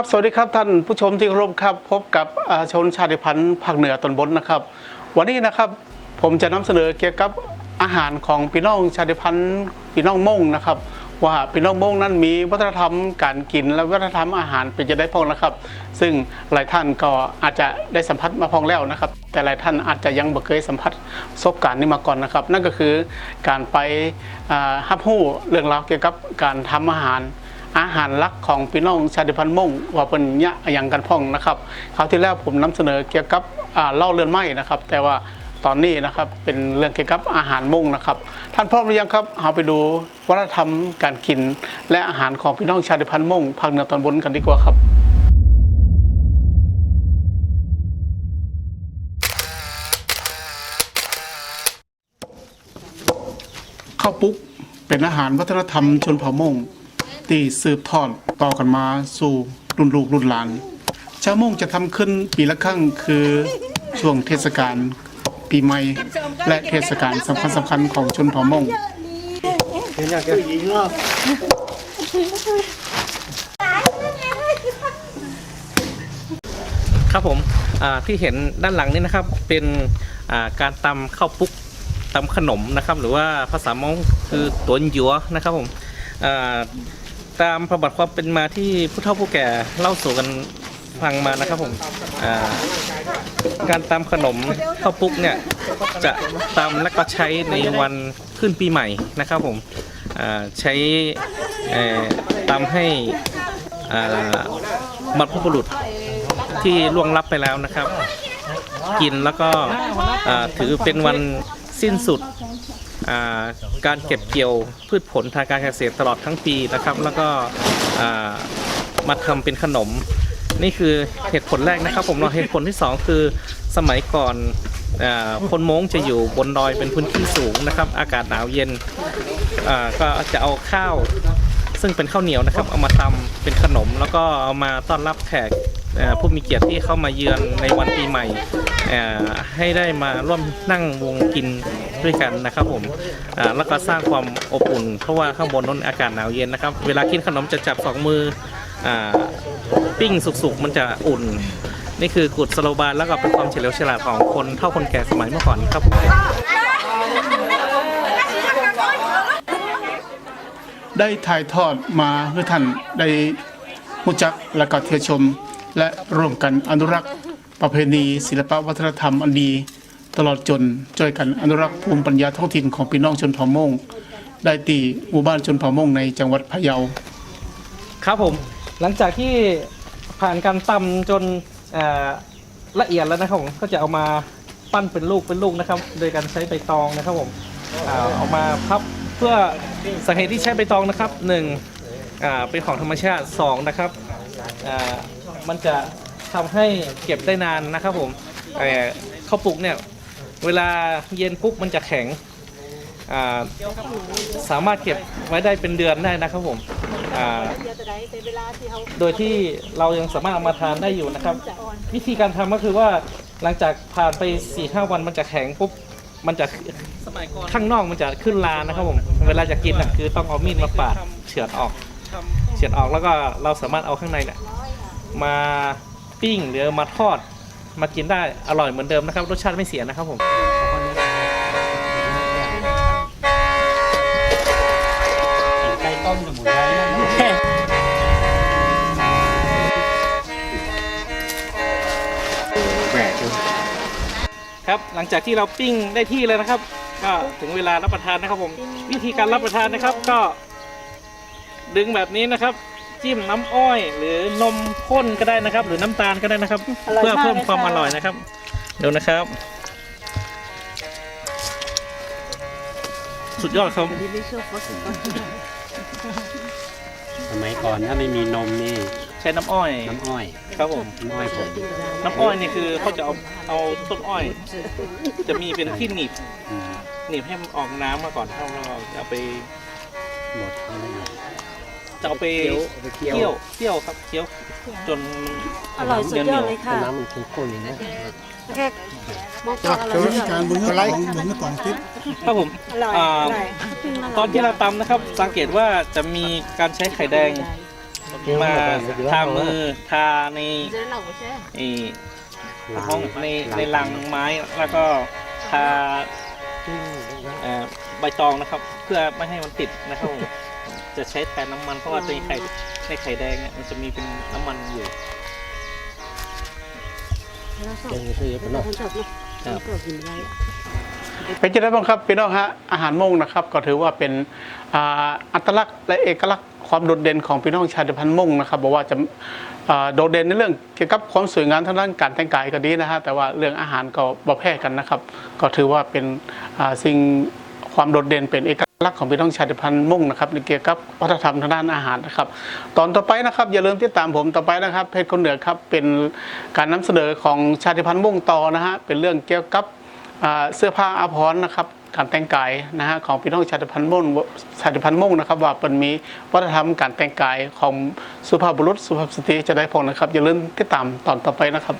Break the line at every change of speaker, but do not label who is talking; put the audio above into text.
ครับสวัสดีครับท่านผู้ชมที่เคารพครับ พบกับชนชาติพันธุ์ภาคเหนือตอนบนนะครับ วันนี้นะครับผมจะนำเสนอเกี่ยวกับอาหารของพี่น้องชาติพันธุ์พี่น้องม่งนะครับ ว่าพี่น้องม่งนั้นมีวัฒนธรรมการกินและวัฒนธรรมอาหารเป็นจะได้พองนะครับ ซึ่งหลายท่านก็อาจจะได้สัมผัสมาพองแล้วนะครับ แต่หลายท่านอาจจะยังไม่เคยสัมผัสประสบการณ์นี้มาก่อนนะครับ นั่นก็คือการไปฮับหู้เรื่องราวเกี่ยวกับการทำอาหาร อาหารลักของพี่น้องชาติพันธุ์ม่งว่าเป็นยะอย่างกันพ่องนะครับคราวที่แล้วผมนำเสนอเกี่ยวกับเล่าเรือนไหม้นะครับ แต่ว่าตอนนี้นะครับเป็นเรื่องเกี่ยวกับอาหารม่งนะครับ ท่านพร้อมหรือยังครับเราไปดูวัฒนธรรมการกิน และอาหารของพี่น้องชาติพันธุ์ม่งภาคเหนือตอนบนกันดีกว่าครับข้าวปุ๊กเป็นอาหารวัฒนธรรมชนเผ่ามง ที่สืบทอดต่อกันมาสู่รุ่นลูกรุ่นหลาน ชาวมงจะทำขึ้นปีละครั้งคือช่วงเทศกาลปีใหม่ และเทศกาลสำคัญสำคัญๆของชนเผ่ามง
ครับผมที่เห็นด้านหลังนี้นะครับเป็นการตำข้าวปุ๊กตำขนมนะครับ หรือว่าภาษามงคือตวนหยัวนะครับผมอ่า ตามประวัติความเป็นมาที่ผู้เฒ่าผู้แก่เล่าสู่กันฟังมานะครับผมอ่าการตำขนมข้าวปุ๊กเนี่ยจะตำและก็ใช้ในวันขึ้นปีใหม่นะครับผมใช้ตำให้บรรพบุรุษที่ล่วงลับไปแล้วนะครับ กินแล้วก็ถือเป็นวันสิ้นสุด การเก็บเกี่ยวพืชผลทางการเกษตรตลอดทั้งปีนะครับ แล้วก็มาทำเป็นขนม นี่คือเหตุผลแรกนะครับ ผมเนาะเหตุผลที่สองคือสมัยก่อนคนม้งจะอยู่บนดอยเป็นพื้นที่สูงนะครับ อากาศหนาวเย็นก็จะเอาข้าวซึ่งเป็นข้าวเหนียวนะครับ เอามาทำเป็นขนมแล้วก็เอามาต้อนรับแขก ผู้มีเกียรติที่เข้ามาเยือนในวันปีใหม่ ให้ได้มาร่วมนั่งวงกินด้วยกันนะครับผมแล้วก็สร้างความอบอุ่น เพราะว่าข้างบนนั้นอากาศหนาวเย็นนะครับ เวลากินขนมจะจับสองมืออปิ้งสุกๆมันจะอุ่น นี่คือกุศโลบายแล้วก็เป็นความเฉลียวฉลาดของคนเท่าคนแก่สมัยเมื่อก่อนครับ
ได้ถ่ายทอดมาให้ท่านได้รู้จักและก็เที่ยวชม และร่วมกันอนุรักษ์ประเพณีศิลปวัฒนธรรมอันดี ตลอดจนช่วยกันอนุรักษ์ภูมิปัญญาท้องถิ่นของพี่น้องชนเผ่ามงได้ตีหมู่บ้านชนเผ่ามงในจังหวัดพะเยา
ครับผมหลังจากที่ผ่านการตำจนเอ่อละเอียดแล้วนะครับผมก็จะเอามาปั้นเป็นลูกเป็นลูกนะครับ โดยการใช้ใบตองนะครับผมอ่าเอามาพับเพื่อสาเหตุที่ใช้ใบตองนะครับหนึ่งอ่าเป็นของธรรมชาติสองนะครับอ่า มันจะทำให้เก็บได้นานนะครับผมเอ่อข้าวปลุกเนี่ยเวลาเย็นปุ๊บมันจะแข็งอ่าสามารถเก็บไว้ได้เป็นเดือนได้นะครับผมอ่าโดยที่เรายังสามารถเอามาทานได้อยู่นะครับ วิธีการทำก็คือว่าหลังจากผ่านไป4ี่ห้าวันมันจะแข็งปุ๊บมันจะข้างนอกมันจะขึ้นลานะครับผมเวลาจะกินน่ะคือต้องเอามีดมาปาดเฉือนออกเฉือนออกแล้วก็เราสามารถเอาข้างในเนี่ย มาปิ้งหรือมาทอดมากินได้อร่อยเหมือนเดิมนะครับ รสชาติไม่เสียนะครับผม
ไก่ต้มสมุนไพรแหวก
ครับหลังจากที่เราปิ้งได้ที่เลยนะครับ ก็ถึงเวลารับประทานนะครับผม วิธีการรับประทานนะครับก็ดึงแบบนี้นะครับ จิ้มน้ำอ้อย หรือนมข้นก็ได้นะครับ หรือน้ำตาลก็ได้นะครับเพื่อเพิ่มความอร่อยนะครับเดี๋ยวนะครับ สุดยอดครับ
สมัยก่อนถ้าไม่มีนมนี่
ใช้น้ำอ้อย
น้ำอ้อย
ครับผม
น้ำอ้อยผม
น้ำอ้อยนี่คือเขาจะเอาเอาต้นอ้อย จะมีเป็นที่หนีบ
อืม
หนีบให้มันออกน้ำมาก่อนแล้วเราจะเอาไป
หมดแล้วนะ
จะเอาไป
เคี่ยว
เคี่ยวเคี่ยวครับเคี่ยวจน
อร่อยสุดยอดเลยค่ะ
น้ำมันข้นๆอย่างนี้
แค่บอกว่าอร่อยสุดยอด
การบุญอะไรบุญกล่องทิพย์
ครับผม
อร่อย
อ่า
อร่อย
ตอนที่เราตำนะครับ สังเกตว่าจะมีการใช้ไข่แดงมาทามือทาในไอ้ห้องในในลังไม้แล้วก็ทาเอ่อใบตองนะครับ เพื่อไม่ให้มันติดนะครับผม จะใช้แทนน้ำมันเพราะว่าในไข่ในไข่แดงเนี่ยมันจะมีเป็นน้ำมันอยู่
แล้วสองคนจบเนาะก็กินไร
เป็นจะได้บ้างครับพี่น้องฮะอาหารมงนะครับ ก็ถือว่าเป็นอ่าอัตลักษณ์และเอกลักษณ์ความโดดเด่นของพี่น้องชาติพันธุ์มงนะครับบอกว่าจะอ่าโดดเด่นในเรื่องเกี่ยวกับความสวยงามทางด้านการแต่งกายก็ดีนะฮะแต่ว่าเรื่องอาหารก็บ่แพ้กันนะครับ ก็ถือว่าเป็นอ่าสิ่งความโดดเด่นเป็นเอก ลักษณ์ของพี่น้องชาติพันธุ์มงนะครับในเกี่ยวกับวัฒนธรรมทางด้านอาหารนะครับ ตอนต่อไปนะครับ อย่าลืมติดตามผมต่อไปนะครับ เพจคนเหนือครับเป็นการนำเสนอของชาติพันธุ์มงต่อนะฮะเป็นเรื่องเกี่ยวกับเสื้อผ้าอาภรณ์นะครับการแต่งกายนะฮะของพี่น้องชาติพันธุ์ม่งชาติพันธุ์ม่งนะครับ ว่าเป็นมีวัฒนธรรมการแต่งกายของสุภาพบุรุษสุภาพสตรีจะได้พงนะครับอย่าลืมติดตามตอนต่อไปนะครับ